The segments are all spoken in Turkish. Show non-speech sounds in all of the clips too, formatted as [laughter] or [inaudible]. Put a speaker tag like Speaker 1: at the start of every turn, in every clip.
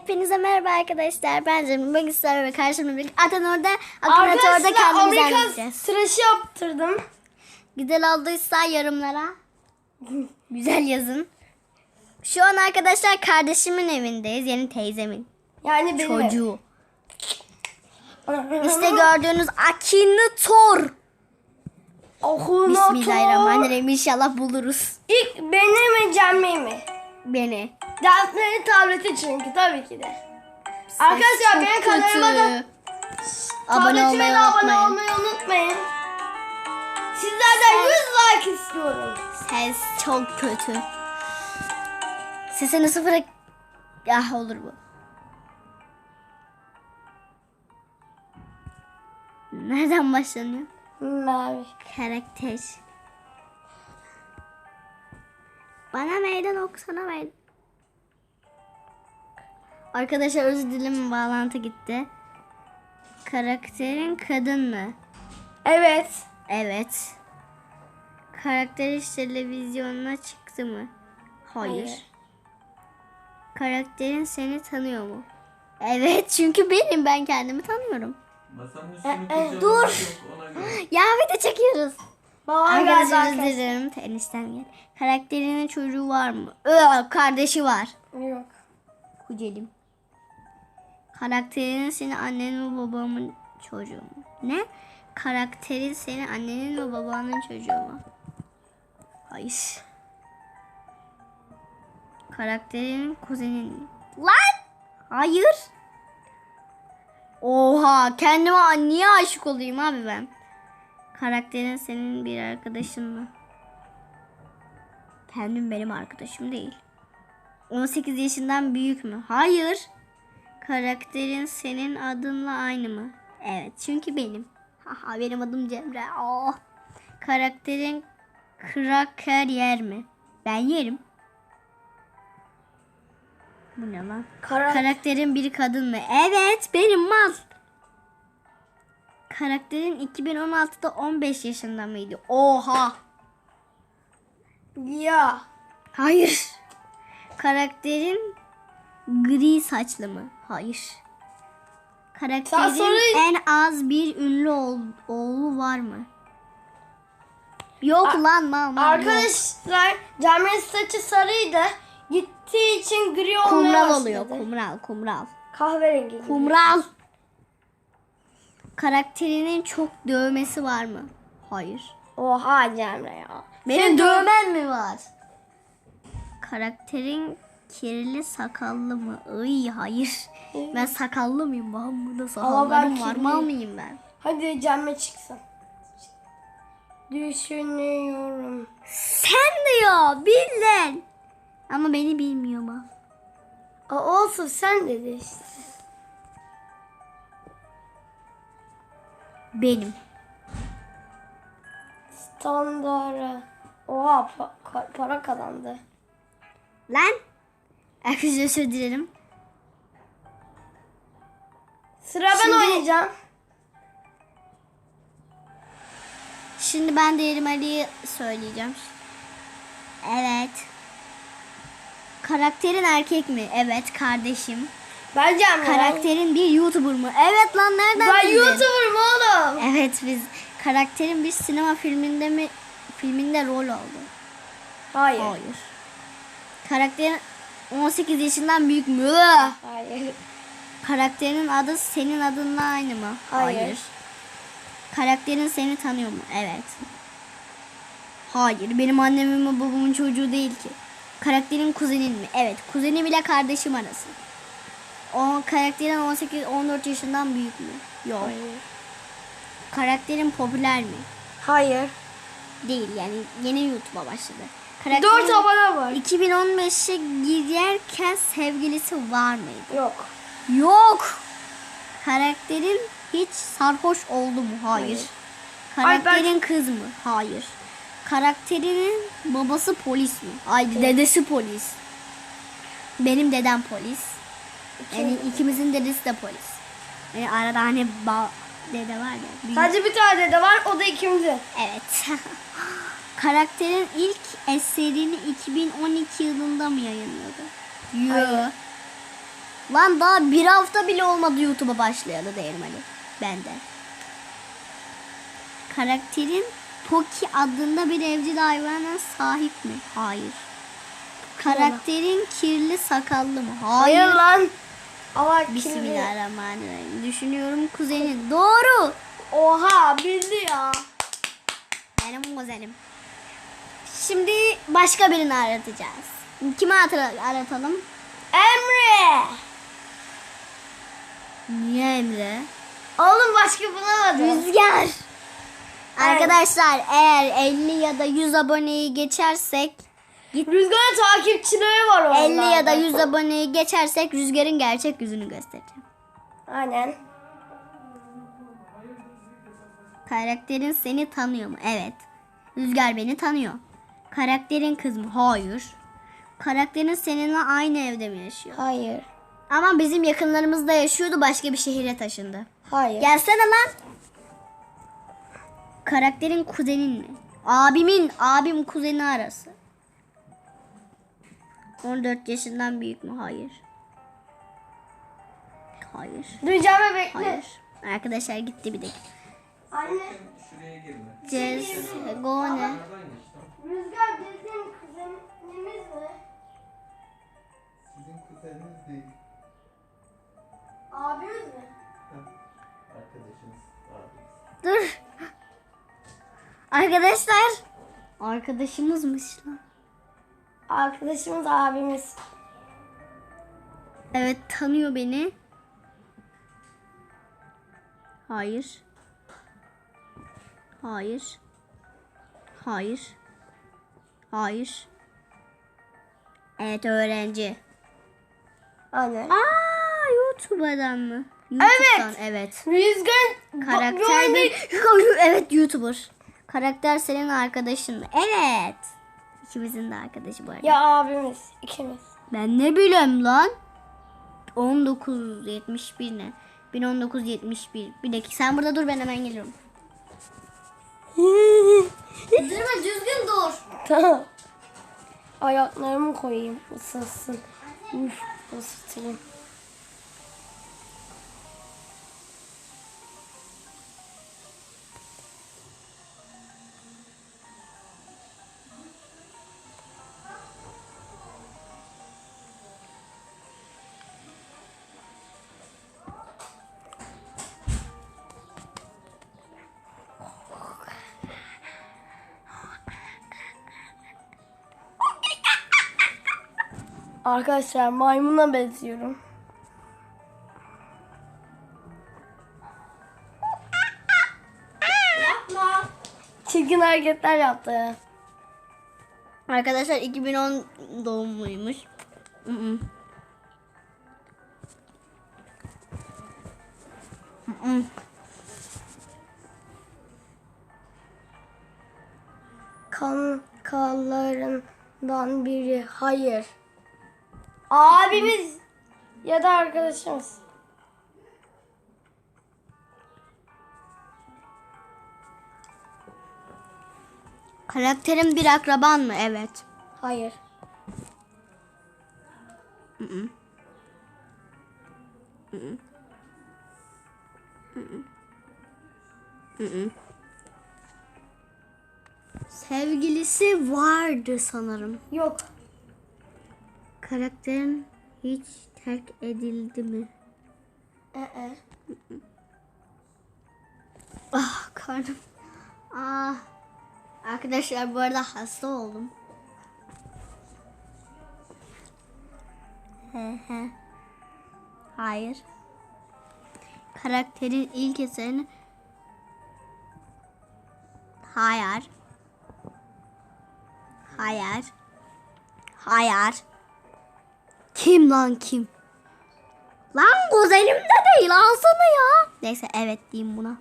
Speaker 1: Hepinize merhaba arkadaşlar. Ben Cemil Bilgisayar ve karşımda bir Atan orada, Akın orada
Speaker 2: Arkadaşlar
Speaker 1: kendimizi anlatacağız.
Speaker 2: tıraşı yaptırdım.
Speaker 1: Güzel olduysa yorumlara [laughs] güzel yazın. Şu an arkadaşlar kardeşimin evindeyiz. Yeni teyzemin
Speaker 2: Yani benim.
Speaker 1: çocuğu. [laughs] İşte gördüğünüz Akinator.
Speaker 2: Okun
Speaker 1: Bismillahirrahmanirrahim. İnşallah buluruz
Speaker 2: İlk beni mi Cemmi mi?
Speaker 1: beni.
Speaker 2: Derslerin tableti çünkü tabii ki de. Arkadaşlar
Speaker 1: Çok
Speaker 2: benim kanalıma da.
Speaker 1: Abone olmayı
Speaker 2: de abone
Speaker 1: unutmayın.
Speaker 2: olmayı unutmayın. Sizlerden 100 like istiyorum.
Speaker 1: Ses çok kötü. Sesini sıfıra... Ah olur bu. Nereden başlanıyor?
Speaker 2: Mavi.
Speaker 1: Karakter. Bana meydan okusana meydan. Arkadaşlar özür dilerim bağlantı gitti. Karakterin kadın mı?
Speaker 2: Evet.
Speaker 1: Evet. Karakter hiç televizyonuna çıktı mı? Hayır.
Speaker 2: Hayır.
Speaker 1: Karakterin seni tanıyor mu? Evet çünkü benim ben kendimi tanıyorum.
Speaker 3: Masanın
Speaker 2: Ee,
Speaker 3: üstünü
Speaker 1: dur.
Speaker 3: Yok, ona göre.
Speaker 1: Ya video çekiyoruz.
Speaker 2: Babam geldi
Speaker 1: Arkadaşlar özür
Speaker 2: arkadaşlar.
Speaker 1: dilerim tenisten gel. Karakterinin çocuğu var mı? Ee, kardeşi var.
Speaker 2: Yok.
Speaker 1: Kucelim. Karakterin senin annenin ve babamın çocuğu mu? Ne? Karakterin senin annenin ve babanın çocuğu mu? Hayır. Karakterin kuzenin? Lan! Hayır. Oha kendime niye aşık olayım abi ben? Karakterin senin bir arkadaşın mı? Kendim benim arkadaşım değil. 18 yaşından büyük mü? Hayır. Karakterin senin adınla aynı mı? Evet çünkü benim. Haha benim adım Cemre. Oh. Karakterin kraker yer mi? Ben yerim. Bu ne lan?
Speaker 2: Kara
Speaker 1: Karakterin bir kadın mı? Evet benim mal. Karakterin 2016'da 15 yaşında mıydı? Oha.
Speaker 2: ya.
Speaker 1: Hayır. Karakterin gri saçlı mı? Hayır. Karakterin
Speaker 2: soruyu-
Speaker 1: en az bir ünlü oğlu, oğlu var mı? Yok lan mal mal. yok.
Speaker 2: Arkadaşlar Cemre'nin saçı sarıydı. Gittiği için gri olmaya
Speaker 1: Kumral
Speaker 2: başladı.
Speaker 1: oluyor. Kumral, kumral.
Speaker 2: Kahverengi. gibi.
Speaker 1: Kumral. Karakterinin çok dövmesi var mı? Hayır.
Speaker 2: Oha Cemre ya.
Speaker 1: Benim dövmem mi var? Karakterin kirli sakallı mı? Ay hayır. Ben sakallı mıyım? Ben burada sakallarım var.
Speaker 2: kirli.
Speaker 1: Mal mıyım ben?
Speaker 2: Hadi Cemre çıksın. Düşünüyorum.
Speaker 1: Sen diyor. Bildin. Ama beni bilmiyor mu?
Speaker 2: Aa, olsun sen dedi işte.
Speaker 1: Benim.
Speaker 2: Standart. Oha pa- ka- para kazandı.
Speaker 1: Lan. Arkadaşlar özür dilerim.
Speaker 2: Sıra ben
Speaker 1: Şimdi-
Speaker 2: oynayacağım.
Speaker 1: Şimdi ben Değerim Ali'yi söyleyeceğim. Evet. Karakterin erkek mi? Evet kardeşim.
Speaker 2: Ben Cemre.
Speaker 1: Karakterin bir YouTuber mu? Evet lan nereden
Speaker 2: Ben
Speaker 1: bildin?
Speaker 2: YouTuber'ım oğlum.
Speaker 1: Evet biz karakterin bir sinema filminde mi filminde rol aldı.
Speaker 2: Hayır.
Speaker 1: Hayır. Karakterin 18 yaşından büyük mü?
Speaker 2: Hayır.
Speaker 1: Karakterin adı senin adınla aynı mı?
Speaker 2: Hayır.
Speaker 1: Karakterin seni tanıyor mu? Evet. Hayır. Benim annemin ve babamın çocuğu değil ki. Karakterin kuzenin mi? Evet. Kuzeni bile kardeşim arası. O karakterin 18-14 yaşından büyük mü? Yok.
Speaker 2: Hayır.
Speaker 1: Karakterin popüler mi?
Speaker 2: Hayır.
Speaker 1: Değil yani yeni YouTube'a başladı.
Speaker 2: 4
Speaker 1: Karakterin
Speaker 2: abone var.
Speaker 1: 2015'e girerken sevgilisi var mıydı?
Speaker 2: Yok.
Speaker 1: Yok. Karakterin hiç sarhoş oldu mu? Hayır.
Speaker 2: Hayır.
Speaker 1: Karakterin kız mı? Hayır. Karakterinin babası polis mi? Hayır, dedesi polis. Benim dedem polis. Yani ikimizin dedesi de polis. Yani arada hani ba dede var ya. büyük-
Speaker 2: Sadece bir tane de var o da ikimizin.
Speaker 1: Evet. [laughs] Karakterin ilk eserini 2012 yılında mı yayınladı?
Speaker 2: Hayır.
Speaker 1: Lan daha bir hafta bile olmadı YouTube'a başlayalı değerim Ali. Ben de. Karakterin Poki adında bir evcil hayvana sahip mi? Hayır. Karakterin kirli sakallı mı? Hayır.
Speaker 2: Hayır lan. Kim bilir.
Speaker 1: Bismillahirrahmanirrahim. Düşünüyorum kuzenin. Doğru.
Speaker 2: Oha bildi ya.
Speaker 1: Benim kuzenim. Şimdi başka birini aratacağız. Kimi ara- aratalım?
Speaker 2: Emre.
Speaker 1: Niye Emre?
Speaker 2: Oğlum başka bulamadım.
Speaker 1: Rüzgar. Arkadaşlar eğer 50 ya da 100 aboneyi geçersek
Speaker 2: Rüzgar'ın takipçileri var orada.
Speaker 1: 50 ya da 100 aboneyi geçersek Rüzgar'ın gerçek yüzünü göstereceğim.
Speaker 2: Aynen.
Speaker 1: Karakterin seni tanıyor mu? Evet. Rüzgar beni tanıyor. Karakterin kız mı? Hayır. Karakterin seninle aynı evde mi yaşıyor?
Speaker 2: Hayır.
Speaker 1: Ama bizim yakınlarımızda yaşıyordu başka bir şehire taşındı.
Speaker 2: Hayır.
Speaker 1: Gelsene lan. Karakterin kuzenin mi? Abimin, abim kuzeni arası. 14 yaşından büyük mü? Hayır. Hayır.
Speaker 2: Duyacağımı bekle.
Speaker 1: Hayır. Arkadaşlar gitti bir dakika.
Speaker 2: Anne.
Speaker 3: Şuraya girme.
Speaker 1: Cesgone.
Speaker 2: Rüzgar bizim kuzenimiz mi?
Speaker 3: Sizin kuzeniniz değil.
Speaker 2: Abimiz mi?
Speaker 3: Arkadaşınız. Abiniz.
Speaker 1: Dur. Arkadaşlar. Arkadaşımızmış lan.
Speaker 2: Arkadaşımız abimiz.
Speaker 1: Evet tanıyor beni. Hayır. Hayır. Hayır. Hayır. Evet öğrenci.
Speaker 2: Anne.
Speaker 1: Aa YouTuber'dan mı? YouTube'dan, evet.
Speaker 2: Rüzgar
Speaker 1: Karakter bir... [laughs] evet YouTuber. Karakter senin arkadaşın mı? Evet. İkimizin de arkadaşı bu arada.
Speaker 2: Ya abimiz ikimiz.
Speaker 1: Ben ne bileyim lan? 1971 ne? 1971. Bir dakika sen burada dur ben hemen geliyorum. [laughs] Durma düzgün dur.
Speaker 2: Tamam. Ayaklarımı koyayım ısınsın. Uf, ısıtayım. Arkadaşlar maymuna benziyorum. Yapma. Çirkin hareketler yaptı.
Speaker 1: Arkadaşlar 2010 doğumluymuş. Hı.
Speaker 2: Kankalarından biri. Hayır. Abimiz ya da arkadaşımız.
Speaker 1: Karakterin bir akraban mı? Evet.
Speaker 2: Hayır.
Speaker 1: Sevgilisi vardı sanırım.
Speaker 2: Yok.
Speaker 1: Karakterin hiç terk edildi mi?
Speaker 2: Ee.
Speaker 1: Ah karnım. Ah. Arkadaşlar bu arada hasta oldum. He he. Hayır. Karakterin ilk eserini Hayır. Hayır. Hayır. Kim lan kim? Lan kuzenim de değil alsana ya. Neyse evet diyeyim buna.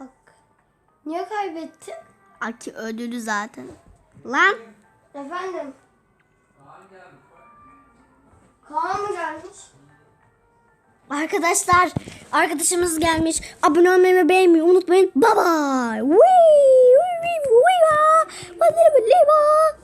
Speaker 2: Bak. Niye kaybettin?
Speaker 1: Aki ödülü zaten. Lan
Speaker 2: Efendim. Kaan mı gelmiş?
Speaker 1: arkadaşlar arkadaşımız gelmiş. Abone olmayı ve beğenmeyi unutmayın. Bye bye. Wee, wee, wee, wee, wee, wee, wee, wee, wee, wee.